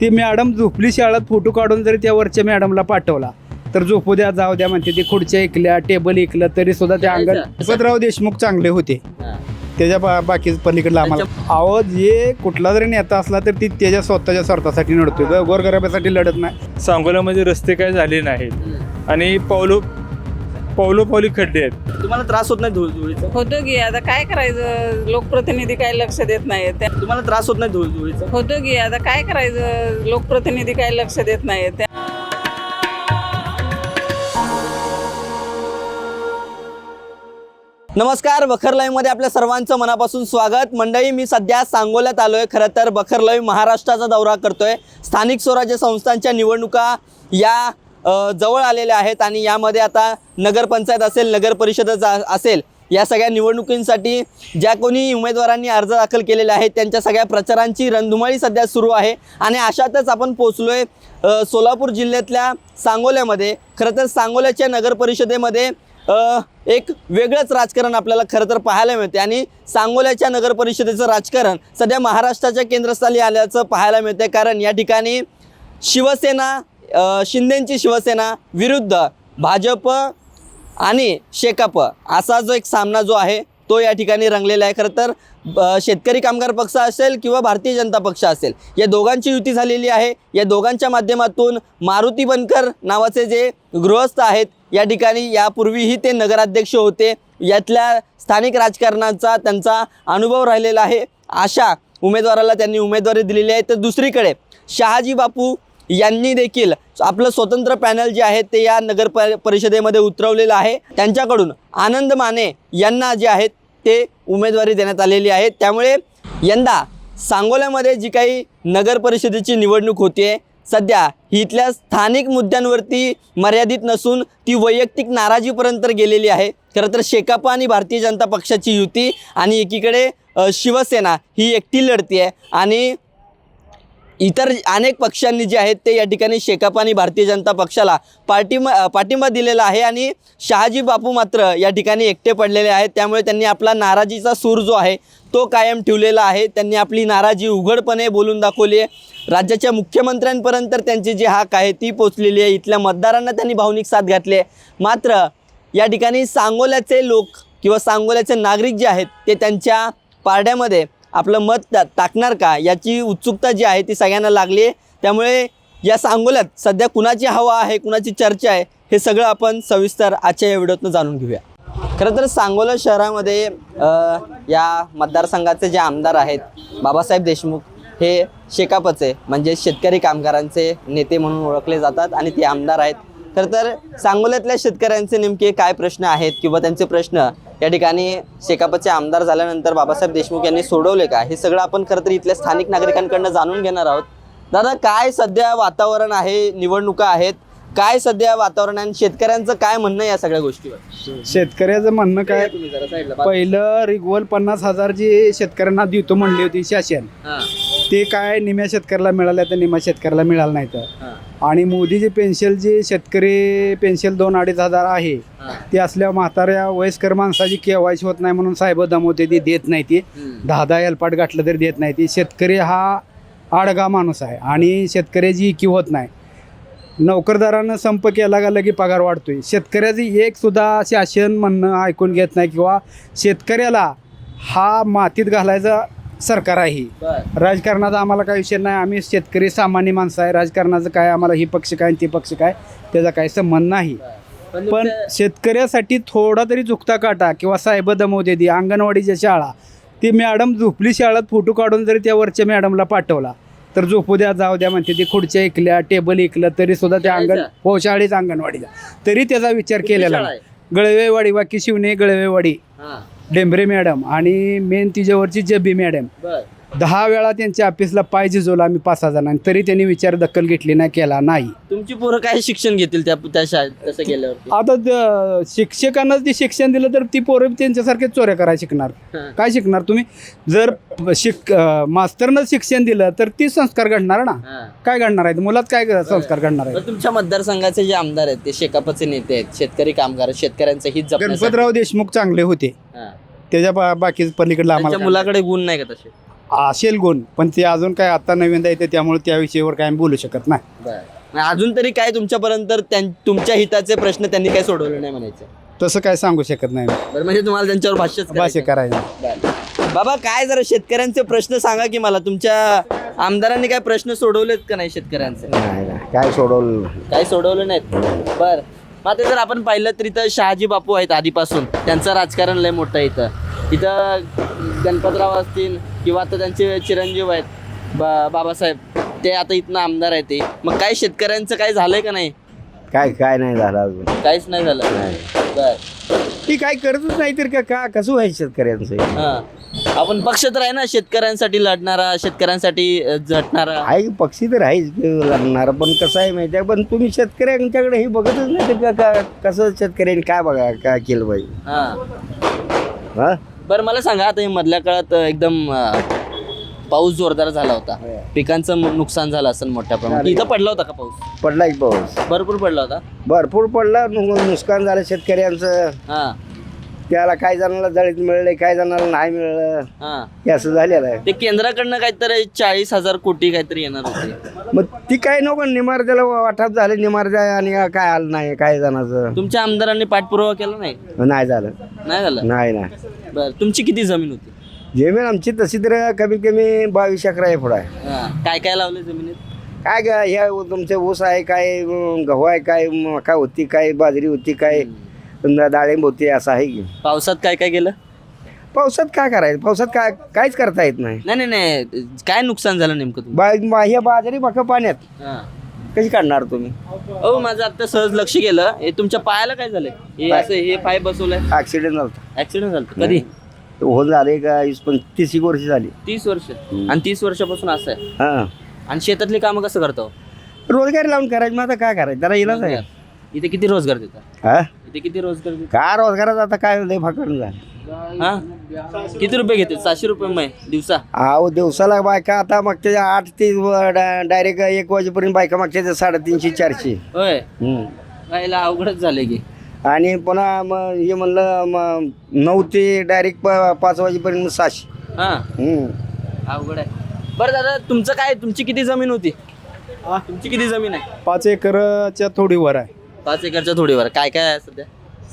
ती मॅडम झोपली शाळेत फोटो काढून जरी त्या वरच्या मॅडमला पाठवला तर झोपू द्या जाऊ द्या म्हणते. ते खुर्च्या ऐकल्या टेबल ऐकलं तरी सुद्धा त्या अंगण गणपतराव देशमुख चांगले होते. त्याच्या बा बाकी पलीकडला आम्हाला. अहो जे कुठला जरी नेता असला तर ती त्याच्या स्वतःच्या स्वार्थासाठी लढतोय ग- गोरगरिबासाठी लढत नाही. सांगोल्यामध्ये रस्ते काय झाले नाहीत. आणि पावलो पावलो पावली खड्डे आहेत. तुम्हाला त्रास होत नाही धूळ धुळीचा? होतो की आता काय करायचं? लोकप्रतिनिधी काय लक्ष देत त्या- तुम्हाला त्रास होत नाही धूळ धुळीचा? होतो की आता काय करायचं? लोकप्रतिनिधी काय लक्ष देत त्या- नमस्कार बखरमध्ये आपल्या सर्वांचं मनापासून स्वागत. मंडळी मी सध्या सांगोल्यात आलोय. खरं तर बखर लाईव्ह महाराष्ट्राचा दौरा करतोय. स्थानिक स्वराज्य संस्थांच्या निवडणुका या जवळ आलेल्या आहेत आणि यामध्ये आता नगरपंचायत असेल नगर परिषद असेल या सगळ्या निवडणुकींसाठी ज्या कोणी उमेदवारांनी अर्ज दाखल केलेले आहेत त्यांच्या सगळ्या प्रचारांची रणधुमाळी सध्या सुरू आहे आणि अशातच आपण पोचलो आहे सोलापूर जिल्ह्यातल्या सांगोल्यामध्ये. खरं तर सांगोल्याच्या नगरपरिषदेमध्ये एक वेगळंच राजकारण आपल्याला खरं तर पाहायला मिळते आणि सांगोल्याच्या नगरपरिषदेचं राजकारण सध्या महाराष्ट्राच्या केंद्रस्थानी आल्याचं पाहायला मिळते कारण या ठिकाणी शिवसेना शिंदेंची शिवसेना विरुद्ध भाजप आणि शेकाप असा जो एक सामना जो आहे तो या ठिकाणी रंगलेला आहे. खरं तर ब- शेतकरी कामगार पक्ष असेल किंवा भारतीय जनता पक्ष असेल या दोघांची युती झालेली आहे. या दोघांच्या माध्यमातून मारुती बनकर नावाचे जे गृहस्थ आहेत या ठिकाणी यापूर्वीही ते नगराध्यक्ष होते. यातल्या स्थानिक राजकारणाचा त्यांचा अनुभव राहिलेला आहे. अशा उमेदवाराला त्यांनी उमेदवारी दिलेली आहे. तर दुसरीकडे शहाजी बापू यांनी देखील आपलं स्वतंत्र पॅनल जे आहे ते या नगर प- परिषदेमध्ये उतरवलेलं आहे. त्यांच्याकडून आनंद माने यांना जे आहेत ते उमेदवारी देण्यात आलेली आहे. त्यामुळे यंदा सांगोल्यामध्ये जी काही नगर परिषदेची निवडणूक होते सध्या ही इथल्या स्थानिक मुद्द्यांवरती मर्यादित नसून ती वैयक्तिक नाराजीपर्यंत गेलेली आहे. खरं तर शेकापा आणि भारतीय जनता पक्षाची युती आणि एकीकडे शिवसेना ही एकटी लढती आहे आणि इतर अनेक पक्षांनी जे आहेत ते या ठिकाणी शेकाप आणि भारतीय जनता पक्षाला पाठिंबा पाठिंबा दिलेला आहे आणि शहाजी बापू मात्र या ठिकाणी एकटे पडलेले आहेत. त्यामुळे त्यांनी आपला नाराजीचा सूर जो आहे तो कायम ठेवलेला आहे. त्यांनी आपली नाराजी उघडपणे बोलून दाखवली आहे. राज्याच्या मुख्यमंत्र्यांपर्यंत त्यांची जी हाक आहे ती पोचलेली आहे. इथल्या मतदारांना त्यांनी भावनिक साथ घातली आहे. मात्र या ठिकाणी सांगोल्याचे लोक किंवा सांगोल्याचे नागरिक जे आहेत ते त्यांच्या पारड्यामध्ये आपलं मत टाकणार का? याची उत्सुकता जी आहे ती सगळ्यांना लागली आहे. त्यामुळे या सांगोल्यात सध्या कुणाची हवा आहे कुणाची चर्चा आहे हे सगळं आपण सविस्तर आजच्या या व्हिडिओतनं जाणून घेऊया. खरं तर सांगोला शहरामध्ये या मतदारसंघाचे जे आमदार आहेत बाबासाहेब देशमुख हे शेकापचे म्हणजे शेतकरी कामगारांचे नेते म्हणून ओळखले जातात. आणि ते आमदार आहेत खरं तर सांगोल्यातल्या शेतकऱ्यांचे नेमके काय प्रश्न आहेत किंवा त्यांचे प्रश्न या ठिकाणी शेकापचे आमदार झाल्यानंतर बाबासाहेब देशमुख यांनी सोडवले का? हे सगळं आपण खरं तर इथल्या स्थानिक नागरिकांकडनं जाणून घेणार आहोत. दादा काय सध्या वातावरण आहे? निवडणुका आहेत. काय सध्या वातावरण आहे? आणि शेतकऱ्यांचं काय म्हणणं या सगळ्या गोष्टीवर? शेतकऱ्याचं म्हणणं काय? पहिलं रिगवल पन्नास हजार जी शेतकऱ्यांना देतो म्हणली होती शासन. ते काय निम्या शेतकऱ्याला मिळाल्या तर निम्या शेतकऱ्याला मिळालं नाही तर. हां, आणि मोदीची पेन्शन जी शेतकरी पेन्शन दोन अडीच हजार आहे. ती असल्या म्हाताऱ्या वयस्कर माणसाची केवायसी होत नाही म्हणून साहेब दमवते ती देत नाही ती. दहा दहा एलपाट गाठलं तरी देत नाही ती. शेतकरी हा आडगा माणूस आहे आणि शेतकऱ्याची इकी होत नाही. नोकरदारानं संप केला का लगे पगार वाढतोय. शेतकऱ्याची एक सुद्धा शासन म्हणणं ऐकून घेत नाही किंवा शेतकऱ्याला हा मातीत घालायचा सरकार आहे. बरं. राजकारणाचा आम्हाला काही विषय नाही. आम्ही शेतकरी सामान्य माणसं आहे. राजकारणाचं काय आम्हाला ही पक्ष काय आणि ते पक्ष काय त्याचा काही संबंध नाही. पण पण शेतकऱ्यासाठी थोडा तरी चुकता काटा किंवा साहेब दमवते ती अंगणवाडीच्या शाळा. ती मॅडम झोपली शाळेत फोटो काढून जरी त्या वरच्या मॅडमला पाठवला तर झोपू द्या जाऊ द्या म्हणते. ती खुर्च्या ऐकल्या टेबल ऐकलं तरी सुद्धा त्या अंगण शाळेचा? हो शाळेच अंगणवाडीचा तरी त्याचा विचार कुठली केलेला शाळा गळवेवाडी वाकी शिवणे गळवेवाडी. हां, डेंबरे मॅडम आणि मेन तिच्यावरची जबी मॅडम. दहा वेळा त्यांच्या ऑफिसला पाय झिजवला आम्ही पाच जणांनी. तरी त्यांनी विचार दखल घेतली नाही केला नाही. तुमची पोरं काय शिक्षण घेतील त्या त्या शाळेत तसं आता ज- शिक्षकांनाच ते शिक्षण दिलं तर ती पोरं त्यांच्यासारखे चोऱ्या करायला शिकणार. हां. काय शिकणार तुम्ही? जर शिक अं, मास्तरनं शिक्षण दिलं तर ती संस्कार घडणार ना? हां. काय घडणार आहेत मुलात काय संस्कार घडणार आहेत तुमच्या मतदारसंघाचे जे आमदार आहेत ते शेकापचे नेते आहेत शेतकरी कामगार आहेत, शेतकऱ्यांचं हित जपण्यासाठी. गणपतराव देशमुख चांगले होते. हां. त्याच्या बा- बाकी पलीकडला त्यांच्या आम्हाला मुलाकडे गुण नाही का तसे? असेल गुण पण ते अजून काय आता नवीन येते त्यामुळे त्या विषयावर काय आम्ही बोलू शकत नाही. अजून तरी काय तुमच्यापर्यंत त्यां- तुमच्या हिताचे प्रश्न त्यांनी काय सोडवले नाही म्हणायचं? तसं काय सांगू शकत नाही बरं म्हणजे तुम्हाला त्यांच्यावर भाष्यच भाष्य करायचं. बाबा काय जरा शेतकऱ्यांचे प्रश्न सांगा की मला. तुमच्या आमदारांनी काय प्रश्न सोडवलेत का नाही शेतकऱ्यांचे? नाही नाही. काय सोडवलं काही सोडवलं नाहीत? बर. मग आता जर आपण पाहिलं तर इथं शहाजी बापू आहेत आधीपासून. त्यांचं राजकारण लय मोठं आहे इथं. इथं गणपतराव असतील किंवा आता त्यांचे चिरंजीव आहेत बा बाबासाहेब ते आता इथनं आमदार आहेत ते. मग काय शेतकऱ्यांचं काय झालंय का नाही? काय काय नाही झालं अजून. काहीच नाही झालं. बर. ती काय करतच नाही तर का का कसं व्हायचं शेतकऱ्यांचं? हा. आपण पक्ष तर आहे ना शेतकऱ्यांसाठी लढणारा शेतकऱ्यांसाठी अ, झटणारा. आहे पक्षी तर आहेच लागणार पण कसं आहे माहिती आहे पण तुम्ही शेतकऱ्यांच्याकडे हे बघतच नाही तर का- का कसं शेतकऱ्यांनी काय बघा काय केलं पाहिजे? हा. हा? बरं मला सांगा आता हे मधल्या काळात अ, एकदम अ, पाऊस जोरदार झाला होता. पिकांचं मु- नुकसान झालं असेल मोठ्या प्रमाणात. इथं पडला होता का पाऊस? पडला की पाऊस. भरपूर पडला होता. भरपूर पडला. नु- नुकसान झालं शेतकऱ्यांचं. हा. त्याला काय जणाला जळीत मिळले काय जणाला नाही मिळलं. हा. हे असं झालेलं आहे. ते केंद्राकडनं काहीतरी चाळीस हजार कोटी काहीतरी येणार होते. मग ती काय नको निमार त्याला वाटाप झाले निमार आणि काय आलं नाही काय जणाचं. तुमच्या आमदारांनी पाठपुरावा केला नाही? नाही झालं. नाही झालं? नाही नाही. बर तुमची किती जमीन होती? जमीन आमची तशी तर कमी कमी बावीस अकरा आहे पुढं आहे. हा. काय काय लावले जमिनीत? काय ग ह्या तुमचे ऊस आहे काय अं, गहू आहे काय मका होती काय बाजरी होती काय न- डाळिंब होती असं आहे की. पावसात काय काय केलं? पावसात काय करायचं? पावसात काय काहीच करता येत नाही. नाही नाही नाही. काय नुकसान झालं नेमकं बा बा- ह्या बाजरी मका पाण्यात. हा. कशी काढणार तुम्ही? हो माझं आता सहज लक्ष गेलं. हे तुमच्या पायाला काय झालंय? हे असं हे पाय बसवलंय. ऍक्सिडेंट झाला ऍक्सिडेंट झालं कधी? होऊन झाले का वीस पण तीस एक वर्ष झाली. तीस वर्ष. आणि तीस वर्षापासून असं आहे. हा. आणि शेतातली कामं कसं करतो? रोजगार लावून करायचं मग आता काय करायचं? त्याला इलाज आहे. इथे किती रोजगार देतात? हा? इथे किती रोजगार देतात? का रोजगारात आता काय लय फाकडून झालं. हा? किती रुपये घेते सातशे रुपये मै दिवसा? अहो दिवसाला बायका आता मागच्या आठ ते डायरेक्ट एक वाजेपर्यंत बायका मागच्या साडेतीनशे चारशे. होय. हम्म. खायला अवघडच झाले की. आणि पुन्हा मग हे म्हणलं मग नऊ ते डायरेक्ट पाच वाजेपर्यंत सहाशे. हा. हम्म. अवघड आहे. बरं दादा तुमचं काय तुमची किती जमीन होती? तुमची किती जमीन आहे? पाच एकरच्या थोडी वर आहे. पाच एकरच्या थोडीवर. काय काय आहे सध्या?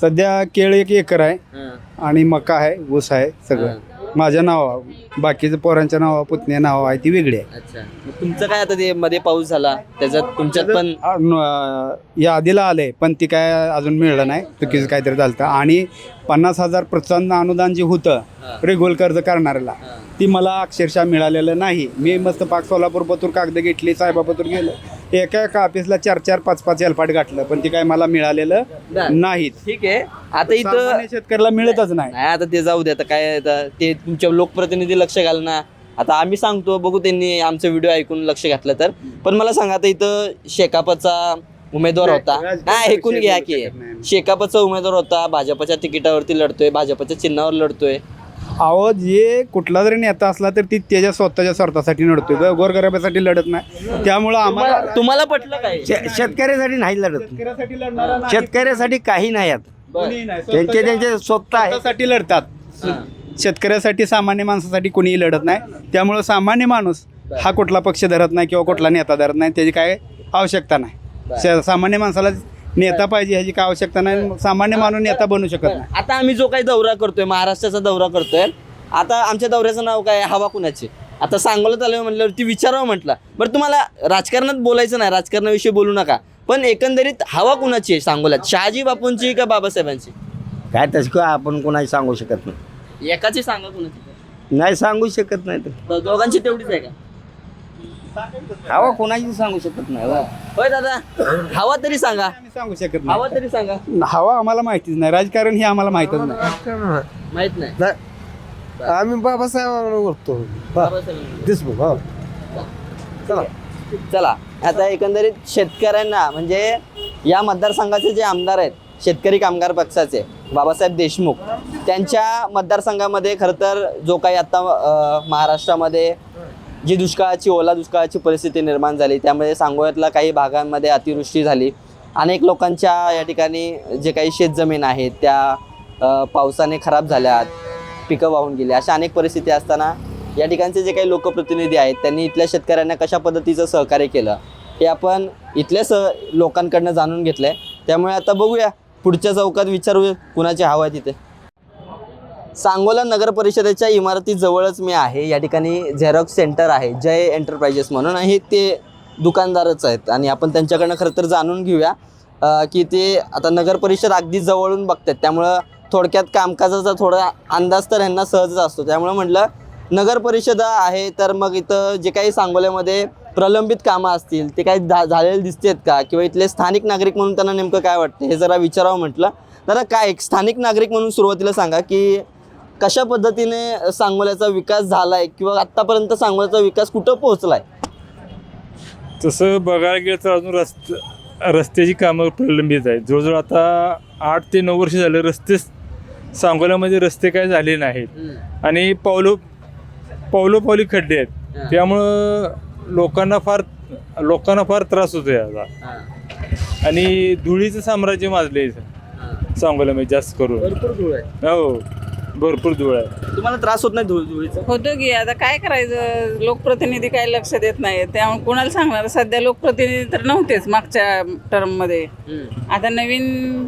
सध्या केळ एक एकर आहे हा. आणि मका आहे ऊस आहे सगळं. माझ्या नाव बाकीच्या पोरांच्या नाव पुतण्या नाव आहे ती वेगळी आहे. अच्छा. मग तुमचं काय आता ते मध्ये पाऊस झाला त्याच्यात तुमच्यात पण आ, न- यादीला आले पण ती काय अजून मिळलं नाही चुकीचं काहीतरी झालं आणि पन्नास हजार प्रोत्साहन अनुदान जे होतं रेगोल कर्ज करणाऱ्याला ती मला अक्षरशः मिळालेलं नाही. मी मस्त पाक सोलापूर पतूर कागद घेतली साहेबापतूर गेलं. एका एका ऑफिसला चार चार पाच पाच एलपाट गाठलं पण ती काय मला मिळालेलं. नाहीत. ठीक आहे. आता इथं शेतकऱ्याला मिळतच नाही. नाही आता ते जाऊ दे आता काय आता ते तुमच्या लोकप्रतिनिधी लक्ष घाल ना. आता आम्ही सांगतो बघू त्यांनी आमचा व्हिडिओ ऐकून लक्ष घातलं तर. पण मला सांगा आता इथं शेकापचा उमेदवार होता. नाही ऐकून घ्या की. नाही. शेकापचा उमेदवार होता भाजपच्या तिकिटावरती लढतोय भाजपच्या चिन्हावर लढतोय. अहो जे कुठला जरी नेता असला तर ती त्याच्या स्वतःच्या स्वार्थासाठी लढतोय. ग- गोरगरिबासाठी लढत नाही. त्यामुळं आम्हाला तुम्हाला पटलं काय? शे- शेतकऱ्यासाठी नाही लढत. शेतकऱ्यासाठी काही नाही आहेत त्यांचे त्यांचे स्वतः आहे. स्वतःसाठी लढतात. शेतकऱ्यासाठी सामान्य माणसासाठी कोणीही लढत नाही. त्यामुळं सामान्य माणूस हा कुठला पक्ष धरत नाही किंवा कुठला नेता धरत नाही. त्याची काय आवश्यकता नाही. श- सामान्य माणसाला नेता पाहिजे ह्याची काय आवश्यकता नाही. सामान्य माणूस नेता बनू शकत नाही. आता आम्ही जो काही दौरा करतोय महाराष्ट्राचा दौरा करतोय आता आमच्या दौऱ्याचं नाव काय? हवा कुणाची? आता सांगोला आलं म्हटल्यावरती विचारावं म्हटलं. बरं तुम्हाला राजकारणात बोलायचं नाही राजकारणाविषयी बोलू नका. पण एकंदरीत हवा कुणाची आहे सांगोल्यात? शहाजी बापूंची का बाबासाहेबांची? काय तसं काय आपण कोणाची सांगू शकत नाही. एकाची सांगा कुणाची. नाही सांगू शकत नाही तर. दोघांची तेवढीच आहे का? हवा कोणाची सांगू शकत नाही. होय दादा हवा तरी सांगा. आम्ही सांगू शकत हवा तरी सांगा. नाही हवा आम्हाला माहितीच नाही. राजकारण हे आम्हाला माहितच नाही. माहीत नाही. आम्ही बाबासाहेबांना ओळखतो. बाबासाहेबांची. देशमुख हो. चला. आता एकंदरीत शेतकऱ्यांना म्हणजे या मतदारसंघाचे जे आमदार आहेत शेतकरी कामगार पक्षाचे बाबासाहेब देशमुख त्यांच्या मतदारसंघामध्ये खरं तर जो काही आता अ, महाराष्ट्रामध्ये जी दुष्काळाची ओला दुष्काळाची परिस्थिती निर्माण झाली त्यामुळे सांगोल्यातल्या काही भागांमध्ये अतिवृष्टी झाली. अनेक लोकांच्या या ठिकाणी जे काही शेतजमीन आहेत त्या पावसाने खराब झाल्यात पिकं वाहून गेली. अशा अनेक परिस्थिती असताना या ठिकाणचे जे काही लोकप्रतिनिधी आहेत त्यांनी इथल्या शेतकऱ्यांना कशा पद्धतीचं सहकार्य केलं हे आपण इथल्या स लोकांकडनं जाणून घेतलं आहे त्यामुळे आता बघूया पुढच्या चौकात विचारू कुणाची हवं आहे तिथे. सांगोला नगर परिषदेच्या इमारतीजवळच मी आहे. या ठिकाणी झेरॉक्स सेंटर आहे. जय एंटरप्राइजेस म्हणून आहे ते दुकानदारच आहेत. आणि आपण त्यांच्याकडनं खरं तर जाणून घेऊया की ते आता नगर परिषद अगदी जवळून बघतात. त्यामुळं थोडक्यात कामकाजाचा थोडा अंदाज तर ह्यांना सहजच असतो. त्यामुळं म्हटलं नगर परिषद आहे तर मग इथं जे काही सांगोल्यामध्ये प्रलंबित कामं असतील ते काही झा झालेले दिसतेत का? किंवा इथले स्थानिक नागरिक म्हणून त्यांना नेमकं काय वाटतं? हे जरा विचारावं म्हटलं. जरा काय? एक स्थानिक नागरिक म्हणून सुरुवातीला सांगा की कशा पद्धतीने सांगोल्याचा विकास झाला आहे किंवा आत्तापर्यंत सांगोल्याचा विकास कुठं पोहोचला आहे तसं बघायला गेलं तर अजून रस्त रस्त्याची कामं प्रलंबित आहेत. जवळजवळ आता आठ ते नऊ वर्ष झाले रस्ते सांगोल्यामध्ये रस्ते काय झाले नाहीत. आणि पावलो पावलो पावली खड्डे आहेत. त्यामुळं लोकांना फार लोकांना फार त्रास होतो याचा आणि धुळीचं साम्राज्य माजले सांगोल्यामध्ये जास्त करून. हो. भरपूर धूळ आहे. तुम्हाला त्रास होत नाही धूळ धुळीचा? होतो की आता काय करायचं? लोकप्रतिनिधी काय लक्ष देत नाही. त्यामुळे कुणाला सांगणार? सध्या लोकप्रतिनिधी तर नव्हतेच मागच्या टर्ममध्ये आता नवीन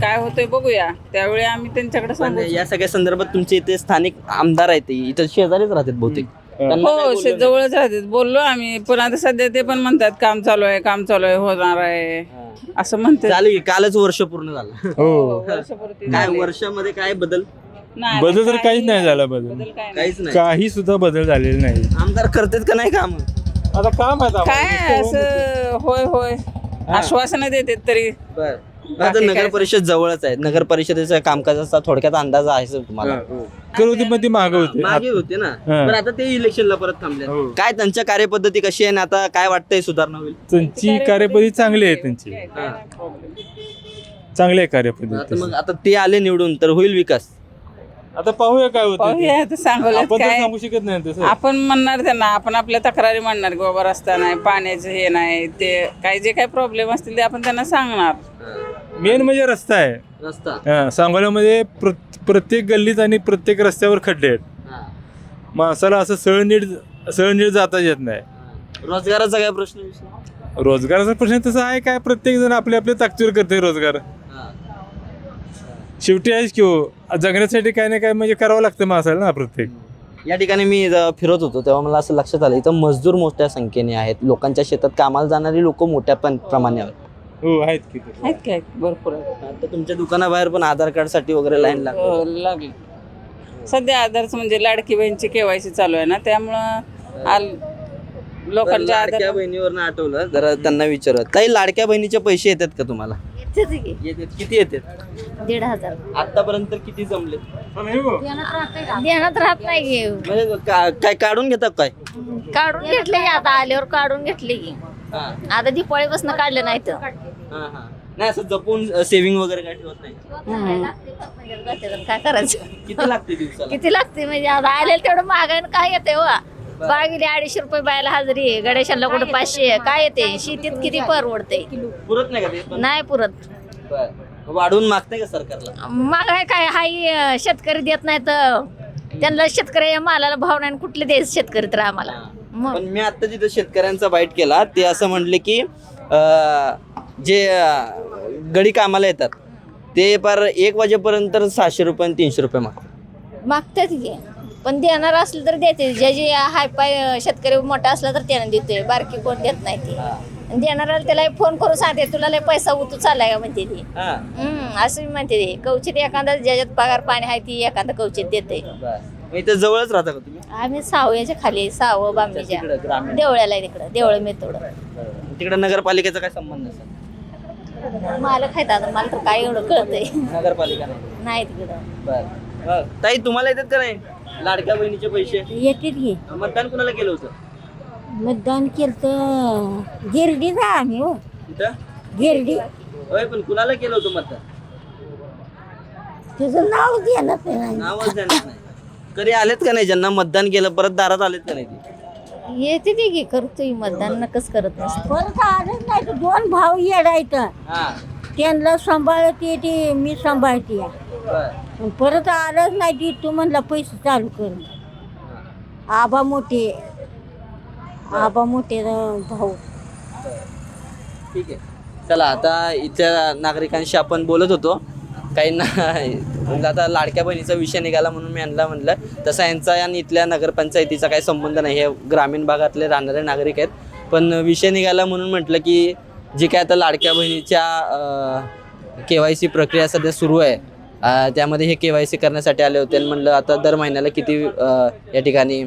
काय होतंय बघूया. त्यावेळी आम्ही त्यांच्याकडे पण सांगू. या सगळ्या संदर्भात तुमचे इथे स्थानिक आमदार आहेत ते इथं शेजारीच राहतात बहुतेक. त्यांना काय हो बोललं शे- नाही? जवळच राहतात. बोललो आम्ही पण आता सध्या ते पण म्हणतात काम चालू आहे काम चालू आहे होणार आहे. असं म्हणते झालं की कालच वर्ष पूर्ण झालं. हो. काय वर्षामध्ये काय बदल? बदल तर काहीच नाही झाला बदल. काहीच नाही. काही सुद्धा बदल झालेले नाही. आमदार करतात का नाही काम? आता काम आहे काय असं होय होय. आश्वासनं देतात तरी. बर. आता नगर परिषद जवळच आहे. नगर परिषदेच्या कामकाजाचा थोडक्यात अंदाज आहे सर तुम्हाला. होती पण ती माग होते. मागे होते ना. हा. पण आता ते इलेक्शनला परत थांबले हो. काय त्यांच्या कार्यपद्धती कशी आहे आणि आता काय वाटतंय सुधारणा होईल? त्यांची कार्यपद्धती चांगली आहे त्यांची. चांगली आहे आता कार्यपद्धती मग आता ते आले निवडून तर होईल विकास. आता पाहूया काय होतं. पाहूया आपण तर काय सांगू शकत नाही तसं. आपण म्हणणार त्यांना आपण आपल्या तक्रारी म्हणणार की बाबा रस्ता नाही पाण्याचं हे नाही ते काही जे काही प्रॉब्लेम असतील ते आपण त्यांना सांगणार. मेन म्हणजे रस्ता आहे. रस्ता. हा, सांगोल्यामध्ये प्रत- प्रत्येक गल्लीत आणि प्रत्येक रस्त्यावर खड्डे आहेत. माणसाला असं सळनीट सळनीट जाता येत नाही. रोजगाराचा काय प्रश्न विषय रोजगाराचा प्रश्न तसा आहे काय? प्रत्येक जण आपल्या आपल्या ताकदीवर करते रोजगार. शेवटी आहेच की हो. जगण्यासाठी काय ना काय म्हणजे करावं लागतं माणसाला ना प्रत्येक. या ठिकाणी मी फिरत होतो तेव्हा मला असं लक्षात आलं इथं मजदूर मोठ्या संख्येने आहेत. लोकांच्या शेतात कामाला जाणारी लोक मोठ्या पण प्रमाणावर हो आहेत की तसे. आहेत काय भरपूर आहेत. आता तुमच्या दुकानाबाहेर पण आधार कार्डसाठी वगैरे लाईन लागते हो, लागली. सध्या आधारच म्हणजे लाडकी बहीणची केवायसी चालू आहे ना त्यामुळं आल लोकांच्या लाडक्या आधार बहिणीवर आठवलं जरा त्यांना विचारत काही लाडक्या बहिणीचे पैसे येतात का तुम्हाला? येतात किती येतात दीड हजार. आतापर्यंत किती जमले ध्यानात राहत नाही की. म्हणजे का- काय काढून घेतात काय? काढून घेतले की आता आल्यावर काढून घेतले की. हा, आता दिपाळीपासून काढले नाही तर. हा, हा. नाही असं जपून सेव्हिंग वगैरे काय ठेवत नाही? काय करायचं? किती लागते दिवसाला? किती लागते म्हणजे आता आलेलं तेवढं महागाईनं काय येते हो? बागेले अडीचशे रुपये बायला हजरी आहे. गणेशाला कुठं पाचशे आहे. काय येते? शेतीत किती परवडते? पुरत नाही का ते पण? नाही पुरत. बरं. वाढवून मागते का सरकारला? महागाई काय? हाई अं, शेतकरी देत नाही तर त्यांना शेतकरी या मालाला भाव नाही आणि कुठले द्यायचे शेतकरी तर आम्हाला? मग. पण मी आता जिथं शेतकऱ्यांचा बाईट केला ते असं म्हणले की अं, जे अं, गडी कामाला येतात ते पार एक वाजेपर्यंत सहाशे रुपये आणि तीनशे रुपये मागतात. मागतात की? पण देणार असलं तर देते. जे जे हाय पाय शेतकरी मोठा असला तर त्यानं देतोय. बारकी कोण देत नाही ते. आणि देणाऱ्याला त्याला फोन करून सांगते तुला लय पैसा उतू चाललाय का? म्हणते ती. हा. हम्म असं मी म्हणते ते. कवचित एखादा ज्याच्यात पगार पाणी आहे ती एखादा कवचित देते. बरं. मग इथं जवळच राहता का तुम्ही? आम्ही सावयाच्या खाली सावं बांबीच्या. तिकडं ग्रामीण. देवळ्याला आहे तिकडं देवळ मेथोड तिकडे नगरपालिकेचा काय संबंध मालक आहेत आता. मला तर काय एवढं कळतंय. नगरपालिका नाही. नाही तिकडं. बर. ताई तुम्हाला येतात का नाही? लाडक्या बहिणीचे पैसे? येते की. मतदान कुणाला केलं होतं? मतदान केलं तर गिरडीचा आम्ही हो. गिरडी. होय पण कुणाला केलं होतं मतदान? तुझं नाव देणार नाही नावच देणार नाही. कधी आलेत का नाही ज्यांना मतदान केलं परत दारात आलेत का नाही ते? येते ते की करतोय मतदान नकच करत नसतं. परत आलंच नाही तर दोन भाऊ येडायचं हा. त्यांना सांभाळते ते मी सांभाळते. बर. परत आलंच नाही ती तू म्हणला पैसे चालू कर. आबा मोठे. आबा मोठे भाऊ. ठीक आहे. चला आता इथल्या नागरिकांशी आपण बोलत होतो. काही ना म्हणजे आता लाडक्या बहिणीचा विषय निघाला म्हणून मी यांना म्हणलं तसा यांचा आणि इथल्या नगरपंचायतीचा काही संबंध नाही. हे ग्रामीण भागातले राहणारे नागरिक आहेत. पण विषय निघाला म्हणून म्हटलं की जी काय आता लाडक्या बहिणीच्या के वाय सी प्रक्रिया सध्या सुरू आहे त्यामध्ये हे के वाय सी करण्यासाठी आले होते आणि म्हणलं आता दर महिन्याला किती या ठिकाणी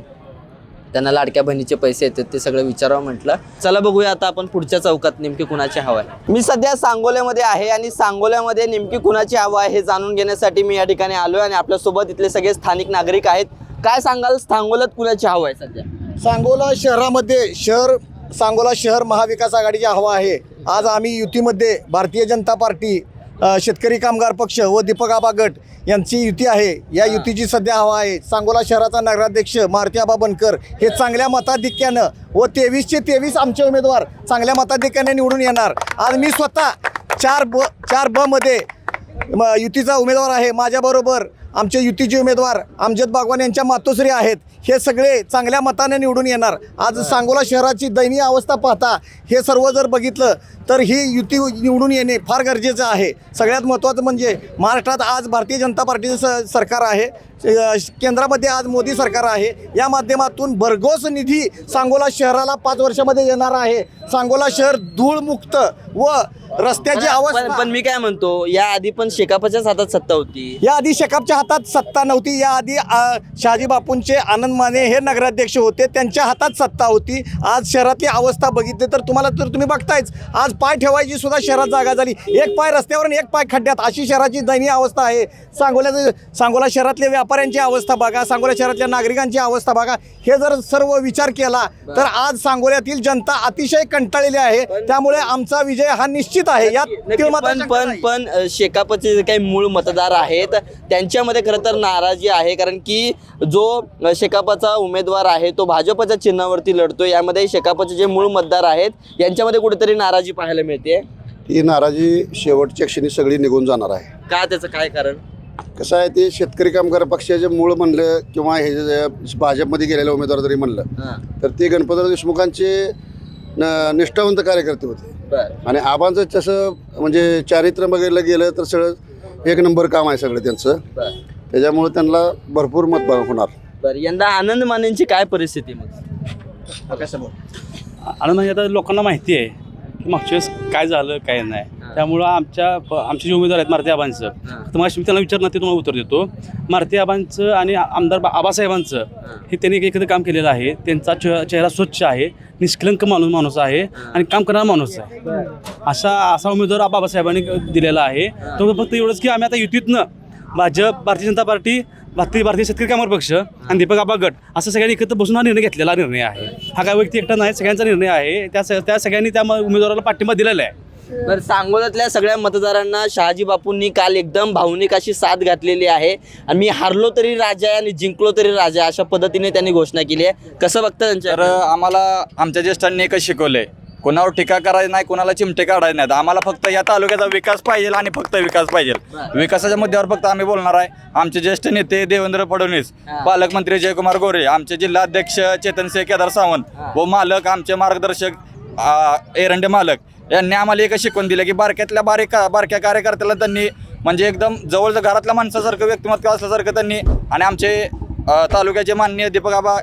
त्यांना लाडक्या बहिणीचे पैसे येतात ते सगळं विचारावं म्हटलं. चला बघूया आता आपण पुढच्या चौकात नेमकी कुणाची हवा आहे. मी सध्या सांगोल्यामध्ये आहे आणि सांगोल्यामध्ये नेमकी कुणाची हवा आहे हे जाणून घेण्यासाठी मी या ठिकाणी आलोय आणि आपल्यासोबत इथले सगळे स्थानिक नागरिक आहेत. काय सांगाल सांगोल्यात कुणाची हवा आहे सध्या? सांगोला शहरामध्ये शहर सांगोला शहर महाविकास आघाडीची हवा आहे. आज आम्ही युतीमध्ये भारतीय जनता पार्टी शेतकरी कामगार पक्ष व दीपक आबा गट यांची युती आहे. या युतीची सध्या हवा आहे. सांगोला शहराचा नगराध्यक्ष मारुती आबा बनकर हे चांगल्या मताधिक्यानं व तेवीसचे तेवीस आमचे उमेदवार चांगल्या मताधिक्याने निवडून येणार. आज मी स्वतः चार ब चार ब मध्ये म- युतीचा उमेदवार आहे. माझ्याबरोबर आमचे युतीचे उमेदवार अमजद बागवान यांच्या मातोश्री आहेत. हे सगळे चांगल्या मताने निवडून येणार. आज सांगोला शहराची दयनीय अवस्था पाहता हे सर्व जर बघितलं तर ही युती निवडून येणे फार गरजेचं आहे. सगळ्यात महत्त्वाचं म्हणजे महाराष्ट्रात आज भारतीय जनता पार्टीचं स सरकार आहे. केंद्रामध्ये आज मोदी सरकार आहे. या माध्यमातून भरघोस निधी सांगोला शहराला पाच वर्षामध्ये येणार आहे. सांगोला शहर धूळमुक्त व रस्त्याची अवस्था पण मी काय म्हणतो या आधी पण शेकापच्याच हातात सत्ता होती. या आधी शेकापच्या हातात सत्ता नव्हती. या आधी शहाजी बापूंचे आनंद माने हे नगराध्यक्ष होते त्यांच्या हातात सत्ता होती. आज शहरातली अवस्था बघितली तर तुम्हाला तर तुम्ही बघतायच. आज पाय ठेवायची सुद्धा शहरात जागा झाली. एक पाय रस्त्यावर आणि एक पाय खड्ड्यात अशी शहराची दयनीय अवस्था आहे. सांगोल्याचं सांगोला शहरातल्या व्यापाऱ्यांची अवस्था बघा सांगोला शहरातल्या नागरिकांची अवस्था बघा. हे जर सर्व विचार केला तर आज सांगोल्यातील जनता अतिशय कंटाळलेली आहे. त्यामुळे आमचा विजय हा निश्चित आहे. यात पण पण. पण शेकापचे जे काही मूळ मतदार आहेत त्यांच्यामध्ये खरं तर नाराजी आहे. कारण की जो अ, शेकापचा उमेदवार आहे तो भाजपच्या चिन्हावरती लढतो यामध्ये शेकापचे जे मूळ मतदार आहेत यांच्यामध्ये कुठेतरी नाराजी पाहायला मिळते ही नाराजी शेवटच्या क्षणी सगळी निघून जाणार आहे. का त्याचं काय कारण? कसं आहे ते शेतकरी कामगार पक्षाचे मूळ म्हणलं किंवा हे जे भाजपमध्ये गेलेले उमेदवार जरी म्हणलं तर ते गणपतराव देशमुखांचे न निष्ठावंत कार्यकर्ते होते. बर. आणि आबांचं तसं म्हणजे चारित्र्य बघायला गेलं तर सगळं एक नंबर काम आहे सगळं त्यांचं. बर. त्याच्यामुळे त्यांना भरपूर मत होणार. बर यंदा आनंद मानेंची काय परिस्थिती मग? कसं आणि म्हणजे आता लोकांना माहिती आहे की मागच्या वेळेस काय झालं काय नाही. त्यामुळं आमच्या प- आमचे जे उमेदवार आहेत मारुती आबांचं. तर मग मी त्यांना विचारणार ते तुम्हाला उत्तर देतो. मारुती आबांचं आणि आमदार बा- आबासाहेबांचं हे. त्यांनी एकत्र काम केलेलं आहे. त्यांचा चे- चेहरा स्वच्छ आहे निष्कलंक माणूस माणूस आहे आणि काम करणारा माणूस आहे. असा असा उमेदवार बाबासाहेबांनी दिलेला आहे. तो फक्त एवढंच की आम्ही आता युतीतनं भाजप भारतीय जनता पार्टी भारतीय भारतीय शेतकरी कामगार पक्ष आणि दीपक आबा गट असं सगळ्यांनी एकत्र बसून हा निर्णय घेतलेला निर्णय आहे. हा काय व्यक्ती एकटा नाही सगळ्यांचा निर्णय आहे. त्या स- त्या सगळ्यांनी त्या म- उमेदवाराला पाठिंबा दिलेला आहे. तर सांगोल्यातल्या सगळ्या मतदारांना शहाजी बापूंनी काल एकदम भावनिक अशी साथ घातलेली आहे. आणि मी हारलो तरी राजा आहे आणि जिंकलो तरी राजा आहे, अशा पद्धतीने त्यांनी घोषणा केली आहे. कसं बघता तर त्यांच्या आम्हाला आमच्या ज्येष्ठांनी एकच शिकवलंय. कोणावर टीका करायची नाही कोणाला चिमटे काढायचे नाहीत. आम्हाला फक्त या तालुक्याचा विकास पाहिजे आणि फक्त विकास पाहिजे. विकासाच्या मुद्द्यावर फक्त आम्ही बोलणार आहे. आमचे ज्येष्ठ नेते देवेंद्र फडणवीस पालकमंत्री जयकुमार गोरे आमचे जिल्हाध्यक्ष चेतनसिंह केदार सावंत व मालक आमचे मार्गदर्शक एरंडे मालक यांनी आम्हाला एकच शिकवून दिलं की बारक्यातल्या बारीक बारक्या कार्यकर्त्याला त्यांनी म्हणजे एकदम जवळचं घरातल्या माणसासारखं व्यक्तिमत्व असल्यासारखं त्यांनी आणि आमचे तालुक्याचे माननीय दीपक आबा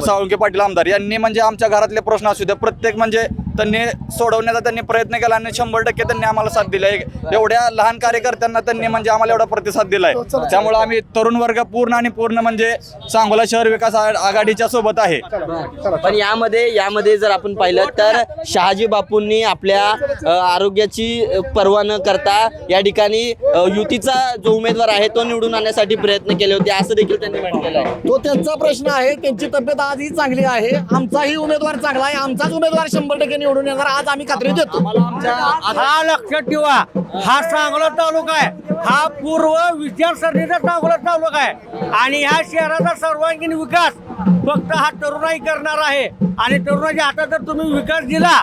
साळुंके पाटील आमदार यांनी म्हणजे आमच्या घरातले प्रश्न असू द्या प्रत्येक म्हणजे त्यांनी सोडवण्याचा त्यांनी प्रयत्न केला आणि शंभर टक्के त्यांनी आम्हाला साथ दिला. एवढ्या लहान कार्यकर्त्यांना त्यांनी म्हणजे आम्हाला एवढा प्रतिसाद दिलाय. त्यामुळे आम्ही तरुण वर्ग पूर्ण आणि पूर्ण म्हणजे सांगोला शहर विकास आघाडीच्या सोबत आहे. पण यामध्ये यामध्ये जर आपण पाहिलं तर शहाजी बापूंनी आपल्या आरोग्याची पर्वा न करता या ठिकाणी युतीचा जो उमेदवार आहे तो निवडून आणण्यासाठी प्रयत्न केले होते. असं देखील त्यांनी म्हटलेलं आहे. तो त्यांचा प्रश्न आहे त्यांची तब्येत आजही चांगली आहे. आमचाही उमेदवार चांगला आहे. आमचाच उमेदवार शंभर टक्के निवडून येणार आज आम्ही खात्री देतो. हा लक्षात ठेवा हा सांगोला तालुका आहे. हा पूर्व विचारसरणीचा सांगोला तालुका आहे. आणि ह्या शहराचा सर्वांगीण विकास फक्त हा तरुणाई करणार आहे. आणि तरुणाच्या हातात जर तुम्ही विकास दिला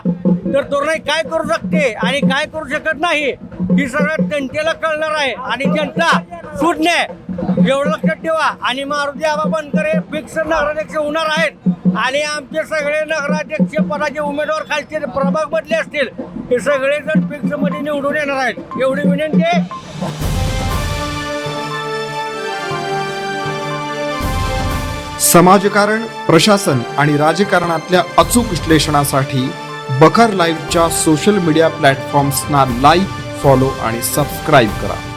तर तरुणाई काय करू शकते आणि काय करू शकत नाही ही सगळं जनतेला कळणार आहे. आणि जनता सुटणे एवढं लक्षात ठेवा. आणि मारुती आबा बनकरे फिक्स नगराध्यक्ष होणार आहेत. आणि आमचे सगळे नगराध्यक्ष पदाचे उमेदवार खालचे प्रभाग बदले असतील हे सगळे जण निवडून येणार आहेत. एवढी विनंती आहे. समाजकारण प्रशासन आणि राजकारणातल्या अचूक विश्लेषणासाठी बखर लाईव्हच्या सोशल मीडिया प्लॅटफॉर्म्सना लाईक फॉलो आणि सबस्क्राईब करा.